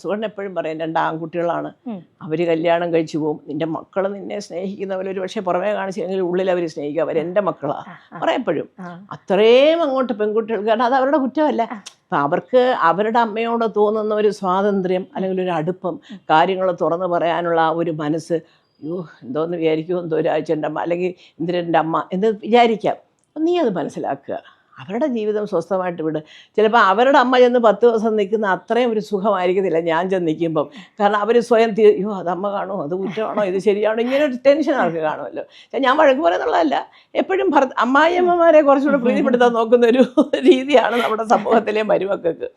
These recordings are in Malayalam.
സുഗണ്ണൻ എപ്പോഴും പറയും രണ്ട് ആൺകുട്ടികളാണ്. അവർ അവർ കല്യാണം കഴിച്ചു പോകും. നിന്റെ മക്കൾ നിന്നെ സ്നേഹിക്കുന്നവർ ഒരു പക്ഷേ പുറമേ കാണിച്ചെങ്കിൽ ഉള്ളിൽ അവർ സ്നേഹിക്കുക അവരെന്റെ മക്കളാണ് പറയപ്പോഴും. അത്രയും അങ്ങോട്ട് പെൺകുട്ടികൾ കാരണം അത് അവരുടെ കുറ്റമല്ല. അപ്പം അവർക്ക് അവരുടെ അമ്മയോട് തോന്നുന്ന ഒരു സ്വാതന്ത്ര്യം അല്ലെങ്കിൽ ഒരു അടുപ്പം കാര്യങ്ങൾ തുറന്നു പറയാനുള്ള ആ ഒരു മനസ്സ് അയ്യോ എന്തോന്ന് വിചാരിക്കുമോ എന്തോ രാജന്റെ അമ്മ അല്ലെങ്കിൽ ഇന്ദ്രന്റെ അമ്മ എന്ന് വിചാരിക്കാം. നീ അത് മനസ്സിലാക്കുക. അവരുടെ ജീവിതം സ്വസ്ഥമായിട്ട് വിട്. ചിലപ്പോൾ അവരുടെ അമ്മ ചെന്ന് പത്ത് ദിവസം നിൽക്കുന്ന അത്രയും ഒരു സുഖമായിരിക്കത്തില്ല ഞാൻ ചെന്ന് നിൽക്കുമ്പം. കാരണം അവർ സ്വയം തീയോ അത് അമ്മ കാണോ അത് കുറ്റമാണോ? ഇത് ശരിയാണോ? ഇങ്ങനെ ഒരു ടെൻഷൻ അവർക്ക് കാണുമല്ലോ. ഞാൻ വഴക്ക് പറയുന്നുള്ളതല്ല. എപ്പോഴും ഭർത്ത അമ്മായിയമ്മമാരെ കുറച്ചുകൂടെ പ്രീതിപ്പെടുത്താൻ നോക്കുന്ന ഒരു രീതിയാണ് നമ്മുടെ സമൂഹത്തിലെ മരുമക്കൾക്ക്.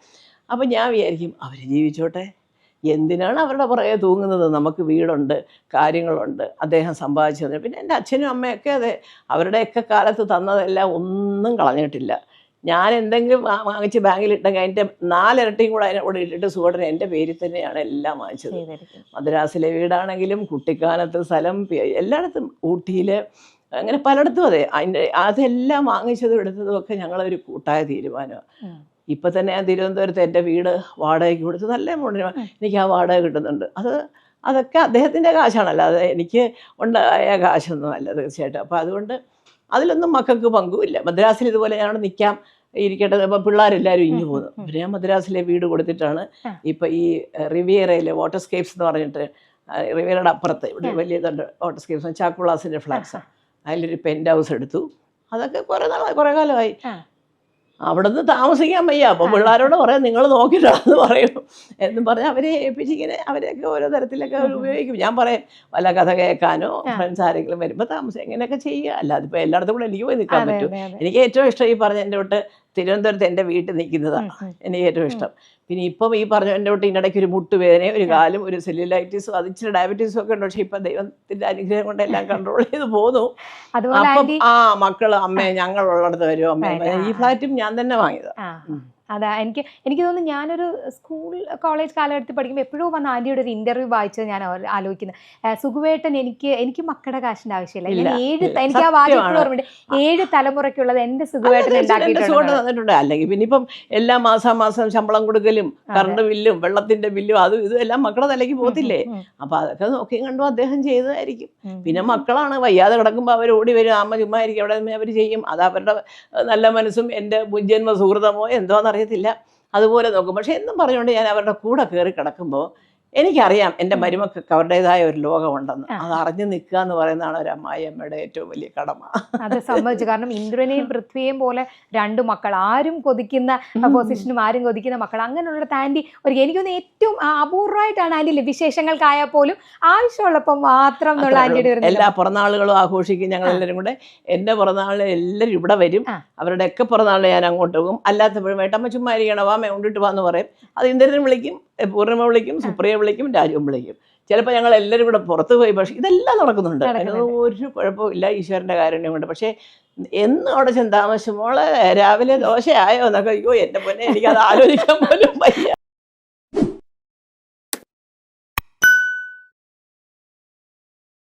അപ്പം ഞാൻ വിചാരിക്കും അവർ ജീവിച്ചോട്ടെ. എന്തിനാണ് അവരുടെ പുറകെ തൂങ്ങുന്നത്? നമുക്ക് വീടുണ്ട് കാര്യങ്ങളുണ്ട് അദ്ദേഹം സമ്പാദിച്ചു തന്നെ പിന്നെ എന്റെ അച്ഛനും അമ്മയൊക്കെ അതെ അവരുടെയൊക്കെ കാലത്ത് തന്നതെല്ലാം ഒന്നും കളഞ്ഞിട്ടില്ല. ഞാൻ എന്തെങ്കിലും വാങ്ങിച്ച് ബാങ്കിൽ ഇട്ടെങ്കിൽ അതിന്റെ നാലിരട്ടിയും കൂടെ അതിനെ കൂടെ ഇട്ടിട്ട് സുഖടനെ എന്റെ പേരിൽ തന്നെയാണ് എല്ലാം വാങ്ങിച്ചത്. മദ്രാസിലെ വീടാണെങ്കിലും കുട്ടിക്കാനത്ത് സ്ഥലം എല്ലായിടത്തും ഊട്ടിയിൽ അങ്ങനെ പലയിടത്തും അതെ. അതിന്റെ അതെല്ലാം വാങ്ങിച്ചതും എടുത്തതും ഒക്കെ ഞങ്ങളൊരു കൂട്ടായ തീരുമാനമാണ്. ഇപ്പം തന്നെ ഞാൻ തിരുവനന്തപുരത്ത് എന്റെ വീട് വാടകയ്ക്ക് കൊടുത്ത് നല്ല മുന്നിൽ എനിക്ക് ആ വാടക കിട്ടുന്നുണ്ട്. അത് അതൊക്കെ അദ്ദേഹത്തിന്റെ കാശാണല്ലോ. അത് എനിക്ക് ഉണ്ടായ കാശൊന്നും അല്ല തീർച്ചയായിട്ടും. അപ്പോൾ അതുകൊണ്ട് അതിലൊന്നും മക്കൾക്ക് പങ്കുമില്ല മദ്രാസിൽ ഇതുപോലെ ഞാൻ നിൽക്കാം ഇരിക്കട്ടെ ഇപ്പം പിള്ളേരെല്ലാവരും ഇഞ്ഞു പോകുന്നു. പിന്നെ ഞാൻ മദ്രാസിലെ വീട് കൊടുത്തിട്ടാണ്. ഇപ്പം ഈ റിവിയറയിലെ വാട്ടർസ്കേപ്സ് എന്ന് പറഞ്ഞിട്ട് റിവിയറയുടെ അപ്പുറത്ത് ഇവിടെ വലിയ വാട്ടർസ്കേപ്സ് ചാക്കുളാസിന്റെ ഫ്ലാറ്റ്സ് അതിലൊരു പെന്റ് ഹൗസ് എടുത്തു. അതൊക്കെ കുറേ നാളായി കുറേ കാലമായി. ആ. അവിടെ നിന്ന് താമസിക്കാൻ വയ്യ. അപ്പൊ പിള്ളേരോട് പറയാം നിങ്ങൾ നോക്കിയിട്ടാന്ന് പറയും. എന്ന് പറഞ്ഞാൽ അവരെ ഏൽപ്പിച്ച് ഇങ്ങനെ അവരെയൊക്കെ ഓരോ തരത്തിലൊക്കെ ഉപയോഗിക്കും. ഞാൻ പറയും വല്ല കഥ കേൾക്കാനോ ഫ്രണ്ട്സ് ആരെങ്കിലും വരുമ്പോൾ താമസം എങ്ങനെയൊക്കെ ചെയ്യുക. അല്ലാതെ ഇപ്പോൾ എല്ലായിടത്തും കൂടെ എനിക്ക് പോയി നിൽക്കാൻ പറ്റും. എനിക്ക് ഏറ്റവും ഇഷ്ടം ഈ പറഞ്ഞ എന്റെ തൊട്ട് തിരുവനന്തപുരത്ത് എന്റെ വീട്ടിൽ നിൽക്കുന്നതാണ്. എനിക്ക് ഏറ്റവും ഇഷ്ടം. പിന്നെ ഇപ്പം ഈ പറഞ്ഞ എന്റെ തൊട്ട് ഇതിനിടയ്ക്ക് ഒരു മുട്ടുവേദനയും ഒരു കാലും ഒരു സെല്ലുലൈറ്റിസും അത് ഇച്ചിരി ഡയബറ്റീസും ഒക്കെ ഉണ്ട്. പക്ഷേ ഇപ്പം ദൈവത്തിന്റെ അനുഗ്രഹം കൊണ്ട് എല്ലാം കൺട്രോൾ ചെയ്ത് പോന്നു. അപ്പം ആ മക്കൾ അമ്മേ ഞങ്ങളുള്ളിടത്ത് വരും അമ്മേ. ഈ ഫ്ലാറ്റും ഞാൻ തന്നെ വാങ്ങിയത്. ആ. അതാ എനിക്ക് എനിക്ക് തോന്നുന്നു ഞാനൊരു സ്കൂൾ കോളേജ് കാലഘട്ടത്തിൽ പഠിക്കുമ്പോൾ എപ്പോഴും വന്ന ആന്റിയുടെ ഒരു ഇന്റർവ്യൂ വായിച്ചത് ഞാൻ ആലോചിക്കുന്നത്. സുഖുവേട്ടൻ എനിക്ക് എനിക്ക് മക്കളുടെ കാശിന്റെ ആവശ്യമില്ല. ഞാൻ ഏഴ് എനിക്ക് ആ വാചകം സത്യമാണ്. ഓർമ്മയുണ്ട്. ഏഴ് തലമുറയ്ക്കുള്ളത് എന്റെ സുഖുവേട്ടൻ ഉണ്ടാക്കിയിട്ടുണ്ട്. അല്ലെങ്കിൽ പിന്നെ ഇപ്പം എല്ലാ മാസം മാസം ശമ്പളം കൊടുക്കലും കറണ്ട് ബില്ലും വെള്ളത്തിന്റെ ബില്ലും അതും ഇതും എല്ലാം മക്കളുടെ തലയ്ക്ക് പോകത്തില്ലേ? അപ്പൊ അതൊക്കെ നോക്കി കണ്ടു അദ്ദേഹം ചെയ്തതായിരിക്കും. പിന്നെ മക്കളാണ് വയ്യാതെ കിടക്കുമ്പോൾ അവർ ഓടി വരും. അമ്മ ചുമ്മാ ആയിരിക്കും അവിടെ അവർ ചെയ്യും. അത് അവരുടെ നല്ല മനസ്സും എന്റെ മുജ്ജന്മ സുഹൃതമോ എന്തോന്നറിയത്തില്ല അതുപോലെ നോക്കും. പക്ഷെ എന്നും പറഞ്ഞുകൊണ്ട് ഞാൻ അവരുടെ കൂടെ കയറി കിടക്കുമ്പോൾ എനിക്കറിയാം എന്റെ മരുമക്കൾക്ക് അവരുടേതായ ഒരു ലോകമുണ്ടെന്ന്. അത് അറിഞ്ഞു നിൽക്കുക എന്ന് പറയുന്നതാണ് ഒരു അമ്മായി അമ്മയുടെ ഏറ്റവും വലിയ കടമ. അത് സംഭവിച്ചു. കാരണം ഇന്ദ്രനെയും പൃഥ്വിയെയും പോലെ രണ്ടു മക്കൾ ആരും കൊതിക്കുന്ന പൊസിഷനും ആരും കൊതിക്കുന്ന മക്കൾ അങ്ങനെയുള്ള ആന്റി ഒരു എനിക്കൊന്ന് ഏറ്റവും അപൂർവമായിട്ടാണ് ആന്റി വിശേഷങ്ങൾക്കായാൽ പോലും ആവശ്യമുള്ളപ്പോൾ മാത്രം എന്നുള്ള ആന്റിയുടെ ഒരു എല്ലാ പിറന്നാളുകളും ആഘോഷിക്കും ഞങ്ങൾ എല്ലാവരും കൂടെ. എന്റെ പിറന്നാളിൽ എല്ലാവരും ഇവിടെ വരും. അവരുടെയൊക്കെ പിറന്നാളിൽ ഞാൻ അങ്ങോട്ട് പോകും. അല്ലാത്തപ്പോഴും വേട്ടമ്മ ചുമ്മാ ഇരിക്കണം വാമ കൊണ്ടിട്ട് വാന്ന് പറയും. അത് ഇന്ദ്രനും വിളിക്കും. പൂർണിമ വിളിക്കും സുപ്രിയ വിളിക്കും രാജുവും വിളിക്കും. ചിലപ്പോൾ ഞങ്ങൾ എല്ലാവരും ഇവിടെ പുറത്ത് പോയി. പക്ഷേ ഇതെല്ലാം നടക്കുന്നുണ്ട്. ഒരു ഒരു ഇല്ല. ഈശ്വരന്റെ കാരുണ്യം കൊണ്ട്. പക്ഷേ എന്നും അവിടെ ചെന്ന് താമസിച്ച് രാവിലെ ദോശയായോ എന്നൊക്കെ അയ്യോ എന്റെ പൊന്നെ എനിക്കത് ആലോചിക്കാൻ പോലും വയ്യ.